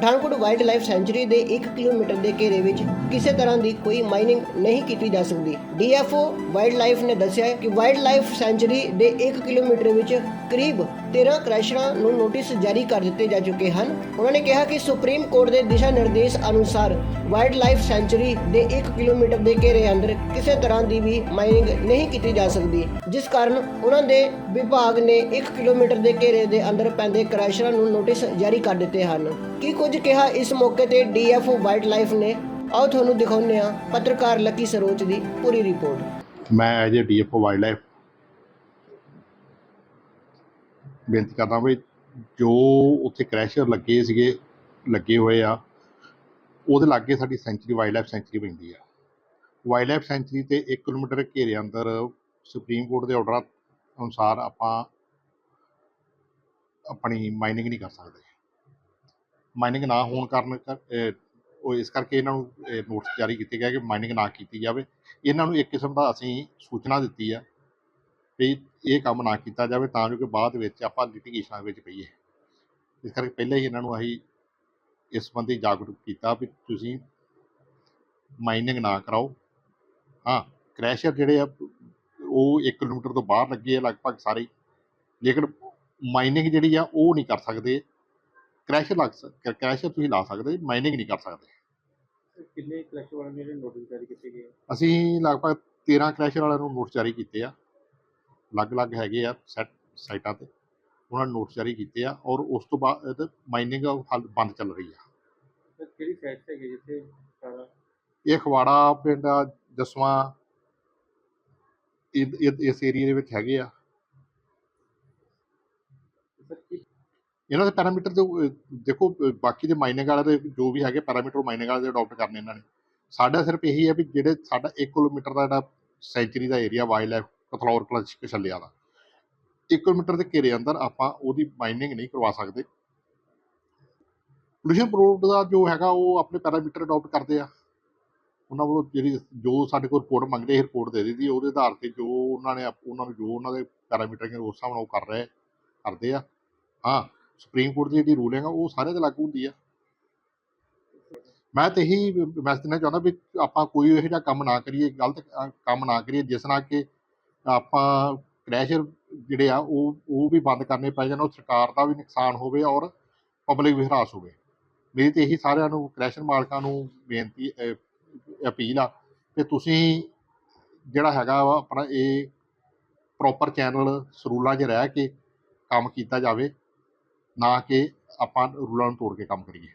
Pathankot wild life sanctuary ਦੇ 1 kilometre ਦੇ ਘੇਰੇ ਵਿੱਚ ਕਿਸੇ ਤਰ੍ਹਾਂ ਦੀ ਕੋਈ ਮਾਈਨਿੰਗ ਨਹੀਂ ਕੀਤੀ ਜਾ ਸਕਦੀ। ਡੀਐਫਓ ਵਾਈਲਡ ਲਾਈਫ ਨੇ ਦੱਸਿਆ ਕਿ ਵਾਈਲਡ ਲਾਈਫ ਸੈਂਚੁਰੀ ਦੇ 1 ਕਿਲੋਮੀਟਰ ਵਿੱਚ ਕਰੀਬ 13 ਕ੍ਰੈਸ਼ਰਾਂ ਨੂੰ ਨੋਟਿਸ ਜਾਰੀ ਕਰ ਦਿੱਤੇ ਜਾ ਚੁੱਕੇ ਹਨ। ਉਹਨਾਂ ਨੇ ਕਿਹਾ ਕਿ ਸੁਪਰੀਮ ਕੋਰਟ ਦੇ ਦਿਸ਼ਾ ਨਿਰਦੇਸ਼ ਅਨੁਸਾਰ ਵਾਈਲਡ ਲਾਈਫ ਸੈਂਚੁਰੀ ਦੇ 1 ਕਿਲੋਮੀਟਰ ਦੇ ਘੇਰੇ ਅੰਦਰ ਕਿਸੇ ਤਰ੍ਹਾਂ ਦੀ ਵੀ ਮਾਈਨਿੰਗ ਨਹੀਂ ਕੀਤੀ ਜਾ ਸਕਦੀ, ਜਿਸ ਕਾਰਨ ਉਹਨਾਂ ਦੇ ਵਿਭਾਗ ਨੇ 1 ਕਿਲੋਮੀਟਰ ਦੇ ਘੇਰੇ ਦੇ ਅੰਦਰ ਪੈਂਦੇ ਕ੍ਰੈਸ਼ਰਾਂ ਨੂੰ ਨੋਟਿਸ ਜਾਰੀ ਕਰ ਦਿੱਤੇ ਹਨ। ਕੀ ਕੁਝ ਕਿਹਾ ਇਸ ਮੌਕੇ ਤੇ ਡੀਐਫਓ ਵਾਈਲਡ ਲਾਈਫ ਨੇ? ਆਓ ਤੁਹਾਨੂੰ ਦਿਖਾਉਂਦੇ ਆ ਪੱਤਰਕਾਰ ਲੱਕੀ ਸਰੋਚ ਦੀ ਪੂਰੀ ਰਿਪੋਰਟ। ਮੈਂ as a DFO wild life ਬੇਨਤੀ ਕਰਦਾ ਵੀ ਜੋ ਉੱਥੇ ਕ੍ਰੈਸ਼ਰ ਲੱਗੇ ਸੀਗੇ, ਲੱਗੇ ਹੋਏ ਆ, ਉਹਦੇ ਲਾਗੇ ਸਾਡੀ ਸੈਂਚੁਰੀ ਵਾਈਲਡ ਲਾਈਫ ਸੈਂਚਰੀ ਪੈਂਦੀ ਆ। ਵਾਈਲਡ ਲਾਈਫ ਸੈਂਚੁਰੀ ਤੇ 1 ਕਿਲੋਮੀਟਰ ਘੇਰੇ ਅੰਦਰ ਸੁਪਰੀਮ ਕੋਰਟ ਦੇ ਆਰਡਰ ਅਨੁਸਾਰ ਆਪਾਂ ਆਪਣੀ ਮਾਈਨਿੰਗ ਨਹੀਂ ਕਰ ਸਕਦੇ। ਮਾਈਨਿੰਗ ਨਾ ਹੋਣ ਕਾਰਨ ਉਹ ਇਸ ਕਰਕੇ ਇਹਨਾਂ ਨੂੰ ਨੋਟਿਸ ਜਾਰੀ ਕੀਤੇ ਗਏ ਕਿ ਮਾਈਨਿੰਗ ਨਾ ਕੀਤੀ ਜਾਵੇ। ਇਹਨਾਂ ਨੂੰ ਇੱਕ ਕਿਸਮ ਦਾ ਅਸੀਂ ਸੂਚਨਾ ਦਿੱਤੀ ਆ ਵੀ ਇਹ ਕੰਮ ਨਾ ਕੀਤਾ ਜਾਵੇ ਤਾਂ ਜੋ ਕਿ ਬਾਅਦ ਵਿੱਚ ਆਪਾਂ ਲਿਟੀਗੇਸ਼ਨਾਂ ਵਿੱਚ ਪਈਏ। ਇਸ ਕਰਕੇ ਪਹਿਲਾਂ ਹੀ ਇਹਨਾਂ ਨੂੰ ਅਸੀਂ ਇਸ ਸੰਬੰਧੀ ਜਾਗਰੂਕ ਕੀਤਾ ਵੀ ਤੁਸੀਂ ਮਾਈਨਿੰਗ ਨਾ ਕਰਾਓ। ਹਾਂ ਕ੍ਰੈਸ਼ਰ ਜਿਹੜੇ ਆ ਉਹ 1 ਕਿਲੋਮੀਟਰ ਤੋਂ ਬਾਹਰ ਲੱਗੇ ਆ ਲਗਭਗ ਸਾਰੇ। ਲੇਕਿਨ ਮਾਈਨਿੰਗ ਜਿਹੜੀ ਆ ਉਹ ਨਹੀਂ ਕਰ ਸਕਦੇ। ਕ੍ਰੈਸ਼ਰ ਲੱਗ ਕ੍ਰੈਸ਼ਰ ਤੁਸੀਂ ਲਾ ਸਕਦੇ ਮਾਈਨਿੰਗ ਨਹੀਂ ਕਰ ਸਕਦੇ। ਕਿੰਨੇ ਕਲੈਕਟਰ ਵਾਲਿਆਂ ਨੇ ਨੋਟਿਸ ਜਾਰੀ ਕੀਤੇ ਗਏ? ਅਸੀਂ ਲਗਭਗ 13 ਕ੍ਰੈਸ਼ਰ ਵਾਲਿਆਂ ਨੂੰ ਨੋਟਿਸ ਜਾਰੀ ਕੀਤੇ ਆ। ਅਲੱਗ-ਅਲੱਗ ਹੈਗੇ ਆ ਸੈਟ ਸਾਈਟਾਂ ਤੇ। ਉਹਨਾਂ ਨੂੰ ਨੋਟਿਸ ਜਾਰੀ ਕੀਤੇ ਆ ਔਰ ਉਸ ਤੋਂ ਬਾਅਦ ਮਾਈਨਿੰਗ ਹਾਲ ਬੰਦ ਚੱਲ ਰਹੀ ਆ। ਸਰ ਕਿਹੜੀ ਸਾਈਟ ਹੈਗੀ ਜਿੱਥੇ ਸਾਰਾ? ਇਹ ਖਵਾੜਾ ਪਿੰਡ ਆ ਦਸਵਾਂ ਇਸ ਏਰੀਆ ਦੇ ਵਿੱਚ ਹੈਗੇ ਆ। ਇਹਨਾਂ ਦੇ ਪੈਰਾਮੀਟਰ ਤੇ ਅਹ, ਦੇਖੋ ਬਾਕੀ ਦੇ ਮਾਈਨਿੰਗ ਵਾਲੇ ਦੇ ਜੋ ਵੀ ਹੈਗੇ ਪੈਰਾਮੀਟਰ ਮਾਈਨਿੰਗ ਵਾਲੇ ਦੇ ਅਡਾਪਟ ਕਰਨੇ ਇਹਨਾਂ ਨੇ। ਸਾਡਾ ਸਿਰਫ ਇਹੀ ਹੈ ਵੀ ਜਿਹੜੇ ਸਾਡਾ 1 ਕਿਲੋਮੀਟਰ ਦਾ ਜਿਹੜਾ ਸੈਂਚੁਰੀ ਦਾ ਏਰੀਆ ਵਾਈਲਡ ਲਾਈਫ ਕਥਲੌਰ ਕਲਚ ਕਛੱਲਿਆ ਦਾ 1 ਕਿਲੋਮੀਟਰ ਦੇ ਘੇਰੇ ਅੰਦਰ ਆਪਾਂ ਉਹਦੀ ਮਾਈਨਿੰਗ ਨਹੀਂ ਕਰਵਾ ਸਕਦੇ। ਪੋਲੂਸ਼ਨ ਬੋਰਡ ਦਾ ਜੋ ਹੈਗਾ ਉਹ ਆਪਣੇ ਪੈਰਾਮੀਟਰ ਅਡਾਪਟ ਕਰਦੇ ਆ। ਉਹਨਾਂ ਵੱਲੋਂ ਜਿਹੜੀ ਜੋ ਸਾਡੇ ਕੋਲ ਰਿਪੋਰਟ ਮੰਗਦੇ ਸੀ ਰਿਪੋਰਟ ਦੇ ਦਿੱਤੀ, ਉਹਦੇ ਆਧਾਰ ਤੇ ਜੋ ਉਹਨਾਂ ਨੇ ਉਹਨਾਂ ਨੂੰ ਜੋ ਉਹਨਾਂ ਦੇ ਪੈਰਾਮੀਟਰ ਨੇ ਉਸ ਹਿਸਾਬ ਨਾਲ ਉਹ ਕਰ ਰਹੇ, ਕਰਦੇ ਆ। ਹਾਂ ਸੁਪਰੀਮ ਕੋਰਟ ਦੀ ਜਿਹੜੀ ਰੂਲਿੰਗ ਆ, ਉਹ ਸਾਰੇ ਤੇ ਲਾਗੂ ਹੁੰਦੀ ਆ। ਮੈਂ ਤੇ ਇਹੀ ਮੈਸੇਜ ਦੇਣਾ ਚਾਹੁੰਦਾ ਵੀ ਆਪਾਂ ਕੋਈ ਇਹੋ ਜਿਹਾ ਕੰਮ ਨਾ ਕਰੀਏ, ਗਲਤ ਕੰਮ ਨਾ ਕਰੀਏ, ਜਿਸ ਨਾਲ ਕਿ ਆਪਾਂ ਕ੍ਰੈਸ਼ਰ ਜਿਹੜੇ ਆ, ਉਹ ਉਹ ਵੀ ਬੰਦ ਕਰਨੇ ਪੈ ਜਾਣ, ਉਹ ਸਰਕਾਰ ਦਾ ਵੀ ਨੁਕਸਾਨ ਹੋਵੇ ਔਰ ਪਬਲਿਕ ਵੀ ਹਰਾਸ ਹੋਵੇ। ਮੇਰੀ ਤੇ ਇਹੀ ਸਾਰਿਆਂ ਨੂੰ ਕ੍ਰੈਸ਼ਰ ਮਾਲਕਾਂ ਨੂੰ ਬੇਨਤੀ ਅਪੀਲ ਆ ਕਿ ਤੁਸੀਂ ਜਿਹੜਾ ਹੈਗਾ ਵਾ, ਆਪਣਾ ਇਹ ਪ੍ਰੋਪਰ ਚੈਨਲ ਸਰੂਲਾਂ 'ਚ ਰਹਿ ਕੇ ਕੰਮ ਕੀਤਾ ਜਾਵੇ, ਨਾ ਕਿ ਆਪਾਂ ਰੂਲਾਂ ਨੂੰ ਤੋੜ ਕੇ ਕੰਮ ਕਰੀਏ।